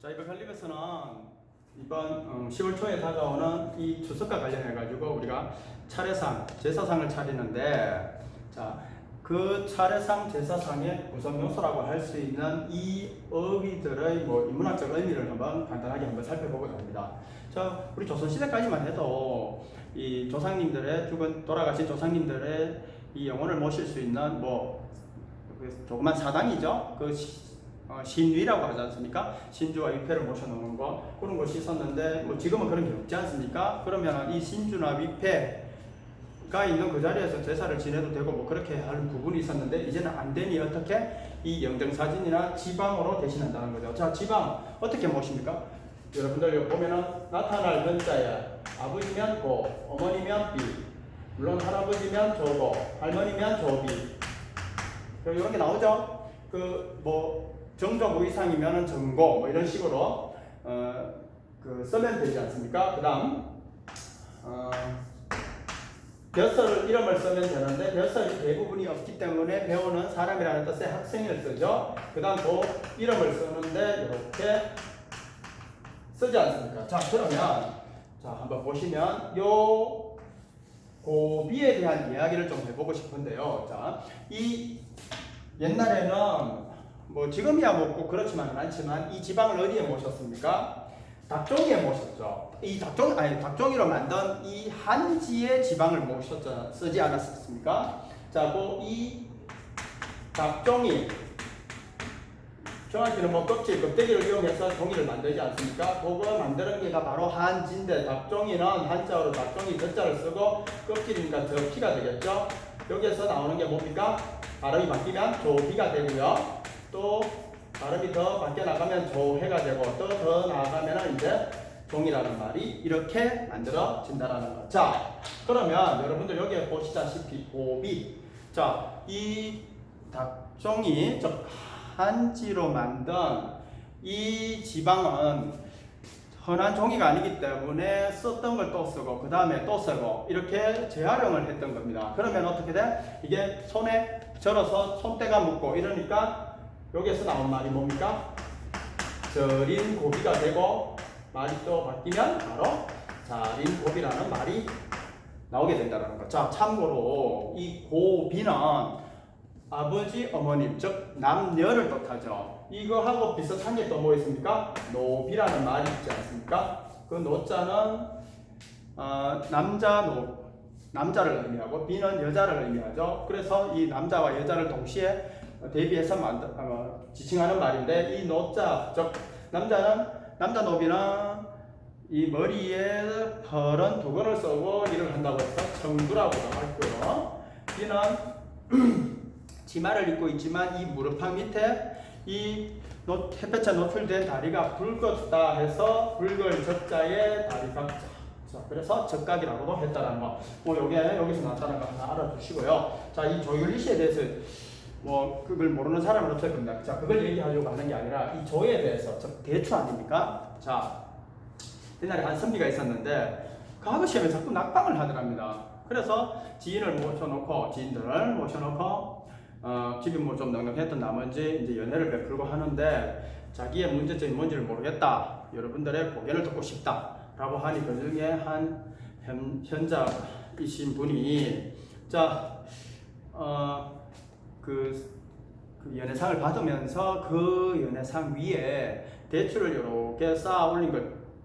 자, 이번 관리에서는 이번 음, 10월 초에 다가오는 이 추석과 관련해 가지고 우리가 차례상, 제사상을 차리는데 자, 그 차례상, 제사상의 구성 요소라고 할 수 있는 이 어휘들의 뭐 인문학적 의미를 한번 간단하게 한번 살펴보고자 합니다. 자, 우리 조선 시대까지만 해도 이 조상님들의 죽은 돌아가신 조상님들의 이 영혼을 모실 수 있는 뭐그 조그만 사당이죠. 그 시- 어, 신위라고 하지 않습니까? 신주와 위패를 모셔놓는 거 그런 것이 있었는데 뭐 지금은 그런 게 없지 않습니까? 그러면 이 신주나 위패가 있는 그 자리에서 제사를 지내도 되고 뭐 그렇게 하는 부분이 있었는데 이제는 안 되니 어떻게 이 영정사진이나 지방으로 대신한다는 거죠. 자 지방 어떻게 모십니까? 여러분들 여기 보면은 나타날 현자에 아버지면 고, 어머니면 비, 물론 할아버지면 조고, 할머니면 조비, 이런 게 나오죠. 그뭐 정조부 이상이면은 정고 뭐 이런 식으로 어 그 쓰면 되지 않습니까? 그 다음 어 벼슬 이름을 쓰면 되는데 벼슬이 대부분이 없기 때문에 배우는 사람이라는 뜻의 학생을 쓰죠. 그 다음 또 이름을 쓰는데 이렇게 쓰지 않습니까? 자 그러면 자 한번 보시면 요 고비에 대한 이야기를 좀 해보고 싶은데요. 자, 이 옛날에는 뭐 지금이야 뭐꼭 그렇지만은 않지만 이 지방을 어디에 모셨습니까? 닭종이에 모셨죠. 이 닭종 아니 닭종이로 만든 이 한지의 지방을 모셨죠. 쓰지 않았습니까? 자, 그이 닭종이 정확히는 뭐 껍질, 껍데기를 이용해서 종이를 만들지 않습니까? 그걸 만드는 게가 바로 한지인데 닭종이는 한자어로 닭종이 젖자를 쓰고 껍질이니까 저피가 되겠죠? 여기에서 나오는 게 뭡니까? 발음이 바뀌면 조비가 되고요. 또 발음이 더 바뀌어 나가면 조해가 되고 또 더 나아가면 이제 종이라는 말이 이렇게 만들어진다라는 거. 자, 그러면 여러분들 여기에 보시다시피 고비. 자, 이 닭종이 즉 한지로 만든 이 지방은 흔한 종이가 아니기 때문에 썼던 걸 또 쓰고 그 다음에 또 쓰고 이렇게 재활용을 했던 겁니다. 그러면 어떻게 돼? 이게 손에 절어서 손때가 묻고 이러니까 여기에서 나온 말이 뭡니까? 절인 고비가 되고 말이 또 바뀌면 바로 자린 고비라는 말이 나오게 된다는 거. 자, 참고로 이 고비는 아버지, 어머님, 즉 남녀를 뜻하죠. 이거하고 비슷한 게 또 뭐 있습니까? 노비라는 말이 있지 않습니까? 그 노자는 어, 남자 노 남자를 의미하고 비는 여자를 의미하죠. 그래서 이 남자와 여자를 동시에 대비해서 만들, 어, 지칭하는 말인데 이 노자 즉 남자는 남자 노비는 이 머리에 퍼런 두건을 쓰고 일을 한다고 해서 청두라고 하고요. 비는 치마를 입고 있지만 이 무릎팍 밑에 이 노, 햇볕에 노출된 다리가 붉었다 해서 붉을 적자에 다리 각자. 자, 그래서 적각이라고도 했다라는 거. 뭐 요게 여기서 나타난 거 하나 알아두시고요. 자, 이 조율리 씨에 대해서 뭐 그걸 모르는 없을 겁니다. 자, 그걸 얘기하려고 하는 게 아니라 이 조에 대해서 즉 대추 아닙니까? 자, 옛날에 한 선비가 있었는데 그 아버지가 자꾸 낙방을 하더랍니다. 그래서 지인을 모셔놓고 지인들을 모셔놓고 어, 집이 뭐 좀 넉넉했던 나머지 이제 연애를 베풀고 하는데 자기의 문제점이 뭔지를 모르겠다. 여러분들의 고견을 듣고 싶다라고 하니 그 중에 한 현, 현자이신 분이 자, 어, 그, 그 연애상을 받으면서 그 연애상 위에 대추를 이렇게 쌓아 올린 것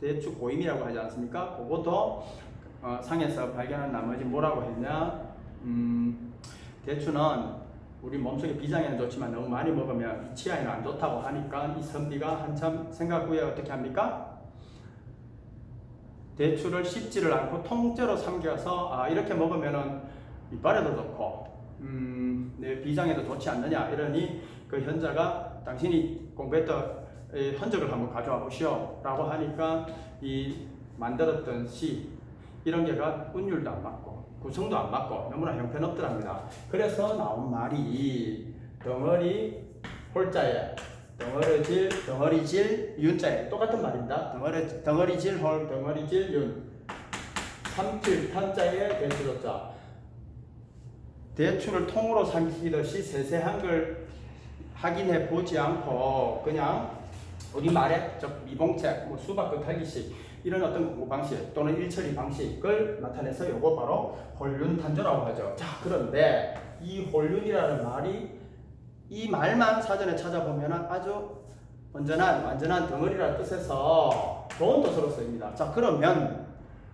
대추 고임이라고 하지 않습니까? 그것도 어, 상에서 발견한 나머지 뭐라고 했냐? 음, 대추는 우리 몸속에 비장에는 좋지만 너무 많이 먹으면 이 치아에는 안 좋다고 하니까 이 선비가 한참 생각 후에 어떻게 합니까? 대추를 씹지를 않고 통째로 삼겨서 아 이렇게 먹으면은 이빨에도 좋고 음, 내 비장에도 좋지 않느냐 이러니 그 현자가 당신이 공부했던 이 흔적을 한번 가져와 보시오 라고 하니까 이 만들었던 시 이런 게가 운율도 안 맞고 구성도 안 맞고 너무나 형편없더랍니다. 그래서 나온 말이 덩어리 홀자에 덩어리질 덩어리질 윤자에 똑같은 말입니다. 덩어리 덩어리질 홀 덩어리질 윤 삼칠 탄자에 대추조자 대추를 통으로 삼키듯이 세세한 걸 확인해 보지 않고 그냥 우리 말의 즉 미봉책, 뭐 수박그 탈기식 이런 어떤 공부 방식 또는 일처리 방식을 나타내서 요거 바로 홀륜 탄조라고 하죠. 자 그런데 이 홀륜이라는 말이 이 말만 사전에 찾아보면 아주 온전한 완전한 덩어리라는 뜻에서 좋은 뜻으로 쓰입니다. 자 그러면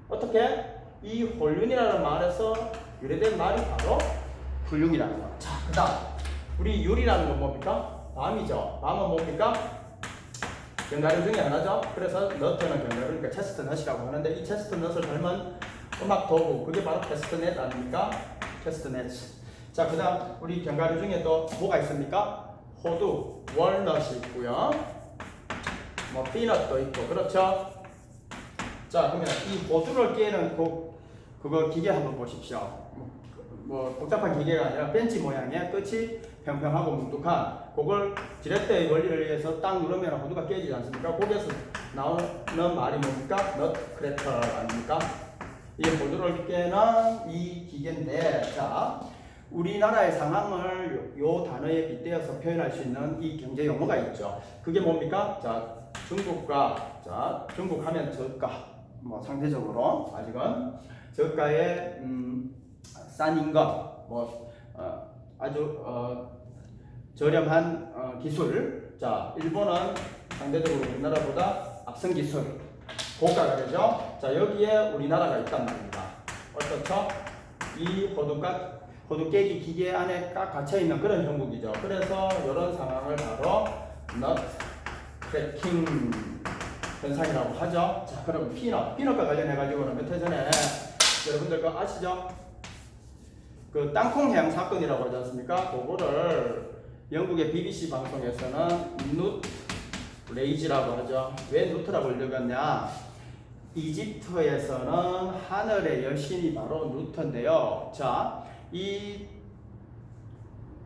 어떻게 이 홀륜이라는 말에서 유래된 말이 바로 훌륭이라는 거. 자 그 다음 우리 율이라는 건 뭡니까? 밤이죠. 밤은 뭡니까? 견과류 중에 하나죠. 그래서 너트는 견과류니까 체스트넛이라고 하는데 이 체스트넛을 닮은 음악 도구 그게 바로 캐스트넷 아닙니까? 캐스트넷. 자 그 다음 우리 견과류 중에 또 뭐가 있습니까? 호두, 월넛이 있고요. 뭐 피넛도 있고 그렇죠. 자 그러면 이 호두를 깨는 그 그거 기계 한번 보십시오. 뭐, 뭐 복잡한 기계가 아니라 벤치 모양의 끝이 평평하고 뭉툭한 그걸 지렛대의 원리를 위해서 딱 누르면 호두가 깨지지 않습니까? 거기에서 나오는 말이 뭡니까? 넛 크래커 아닙니까? 이 호두를 깨는 이 기계인데 자 우리나라의 상황을 요, 요 단어에 빗대어서 표현할 수 있는 이 경제 용어가 있죠. 그게 뭡니까? 자 중국과 자 중국 하면 저가 뭐 상대적으로 아직은 저가의 음, 싼 임금 뭐 어, 아주 어, 저렴한 어, 기술. 자 일본은 상대적으로 우리나라보다 앞선 기술 고가가 되죠? 자 여기에 우리나라가 있단 말입니다. 어떻죠? 이 호두가 호두 깨기 기계 안에 딱 갇혀 있는 그런 형국이죠. 그래서 이런 상황을 바로 넛 크래킹 현상이라고 하죠. 자 그럼 피넛 피넛과 관련해 가지고는 몇 해 전에 여러분들 그 아시죠 그 땅콩 해양 사건이라고 하지 않습니까? 그거를 영국의 BBC 방송에서는 누 레이지라고 하죠. 왜 누트라고 읽었냐? 이집트에서는 하늘의 여신이 바로 누트인데요. 자, 이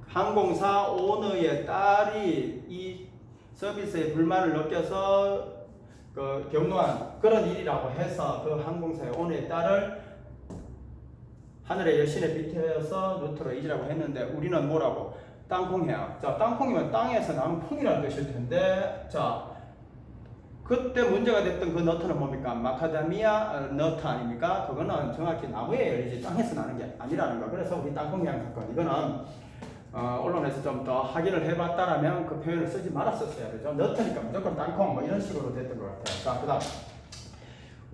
항공사 오너의 딸이 이 서비스에 불만을 느껴서 그 경로한 그런 일이라고 해서 그 항공사의 오너의 딸을 하늘의 여신에 빗대어서 누트로 이지라고 했는데 우리는 뭐라고? 땅콩이야. 자, 땅콩이면 땅에서 나는 콩이라는 뜻일 텐데, 자, 그때 문제가 됐던 그 너트는 뭡니까? 마카다미아 어, 너트 아닙니까? 그거는 정확히 나무에 열리지 땅에서 나는 게 아니라는 거. 그래서 우리 땅콩 향 사건 이거는 어, 언론에서 좀 더 확인을 해봤다라면 그 표현을 쓰지 말았었어야 되죠. 너트니까 무조건 땅콩 뭐 이런 식으로 됐던 것 같아요. 자, 그다음.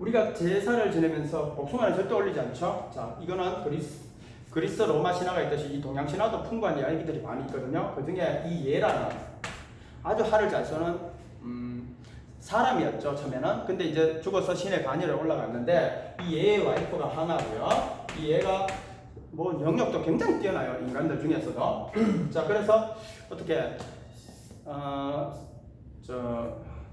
우리가 제사를 지내면서 복숭아는 절대 올리지 않죠. 자, 이거는 그리스 그리스 로마 신화가 있듯이 이 동양 신화도 풍부한 이야기들이 많이 있거든요. 그 중에 이 예라는 아주 화를 잘 쏘는 음, 사람이었죠 처음에는. 근데 이제 죽어서 신의 반열에 올라갔는데 이 예의 와이프가 하나고요. 이 예가 뭐 영역도 굉장히 뛰어나요 인간들 중에서도. 자 그래서 어떻게 어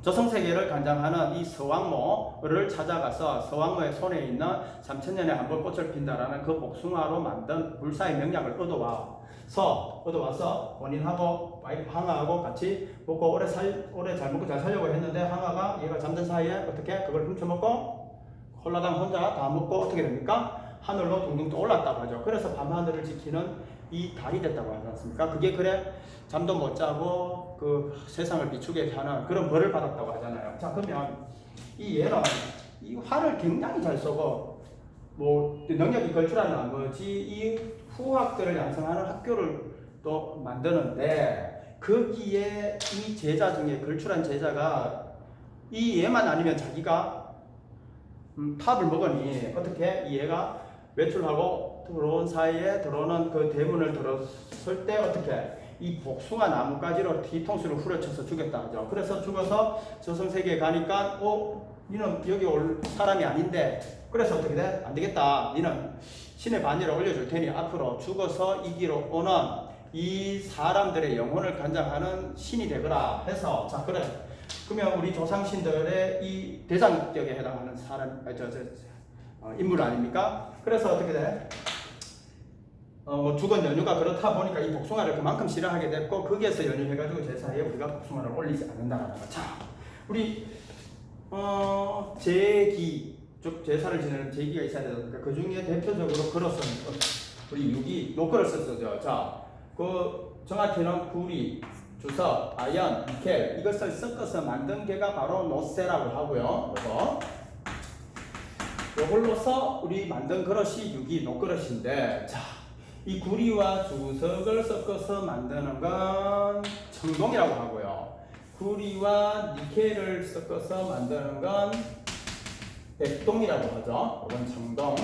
저 저성세계를 관장하는 이 서왕모를 찾아가서 서왕모의 손에 있는 3천년에 한 번 꽃을 핀다라는 그 복숭아로 만든 불사의 명약을 얻어와서 얻어와서 본인하고 와이프 항아하고 같이 먹고 오래 살 오래 잘 먹고 잘 살려고 했는데 항아가 얘가 잠든 사이에 어떻게 그걸 훔쳐먹고 홀라당 혼자 다 먹고 어떻게 됩니까? 하늘로 둥둥 떠 올랐다고 하죠. 그래서 밤하늘을 지키는 이 달이 됐다고 하지 않습니까? 그게 그래 잠도 못 자고 그 세상을 비추게 하는 그런 벌을 받았다고 하잖아요. 자 그러면 이 얘는 이 화를 굉장히 잘 쏘고 뭐 능력이 걸출하는 나머지 이 후학들을 양성하는 학교를 또 만드는데 거기에 이 제자 중에 걸출한 제자가 이 얘만 아니면 자기가 음, 탑을 먹으니 어떻게 이 얘가 외출하고 들어온 사이에 들어오는 그 대문을 들었을 때 어떻게 이 복숭아 나뭇가지로 뒤통수를 후려쳐서 죽였다 하죠. 그래서 죽어서 저승세계에 가니까 어 니는 여기 올 사람이 아닌데 그래서 어떻게 돼? 안 되겠다. 니는 신의 반열을 올려줄 테니 앞으로 죽어서 이기로 오는 이 사람들의 영혼을 간장하는 신이 되거라 해서 자 그래 그러면 우리 조상신들의 이 대장격에 해당하는 사람 아, 저, 저, 어, 인물 아닙니까? 그래서 어떻게 돼? 어, 뭐 죽은 연유가 그렇다 보니까 이 복숭아를 그만큼 싫어하게 됐고 거기에서 연유해가지고 제사에 우리가 복숭아를 올리지 않는다라는 거. 자, 우리 어, 제기 즉 제사를 지내는 제기가 있어야 되니까 그 중에 대표적으로 쓴 우리 육이 노크를 썼었죠. 자, 그 정확히는 구리 주석, 아연, 니켈 이것을 섞어서 만든 게가 바로 노세라고 하고요. 이거 이걸로서 우리 만든 그릇이 유기 녹그릇인데 자, 이 구리와 주석을 섞어서 만드는 건 청동이라고 하고요. 구리와 니켈을 섞어서 만드는 건 백동이라고 하죠. 이건 청동.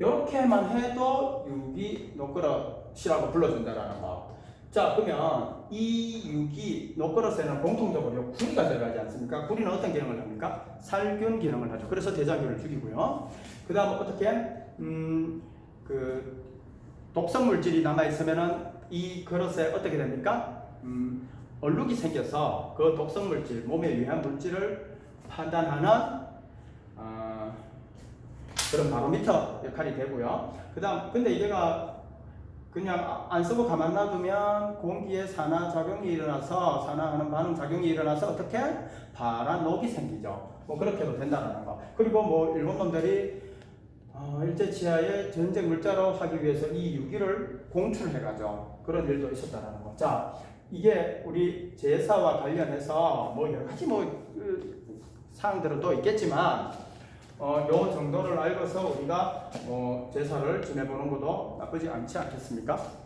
이렇게만 해도 유기 녹그릇이라고 불러준다라는 거. 자, 그러면 이 유기 녹그릇에는 공통적으로 구리가 들어가지 않습니까? 구리는 어떤 기능을 합니까? 살균 기능을 하죠. 그래서 대장균을 죽이고요. 그 다음 어떻게? 음, 그 독성 물질이 남아 있으면은 이 그릇에 어떻게 됩니까? 음, 얼룩이 생겨서 그 독성 물질, 몸에 유해한 물질을 판단하는 어, 그런 바로미터 역할이 되고요. 그다음 근데 이게가 그냥 안 쓰고 가만 놔두면 공기에 산화 작용이 일어나서 산화하는 반응 작용이 일어나서 어떻게 파란 녹이 생기죠. 뭐 그렇게 도 된다는 거. 그리고 뭐 일본 놈들이 어, 일제 치하에 전쟁 물자로 하기 위해서 이 유기를 공출해가죠. 그런 일도 있었다는 거. 자, 이게 우리 제사와 관련해서 뭐 여러 가지 뭐 그, 사항들은 또 있겠지만 어, 요 정도를 알고서 우리가 뭐 제사를 지내보는 것도 나쁘지 않지 않겠습니까?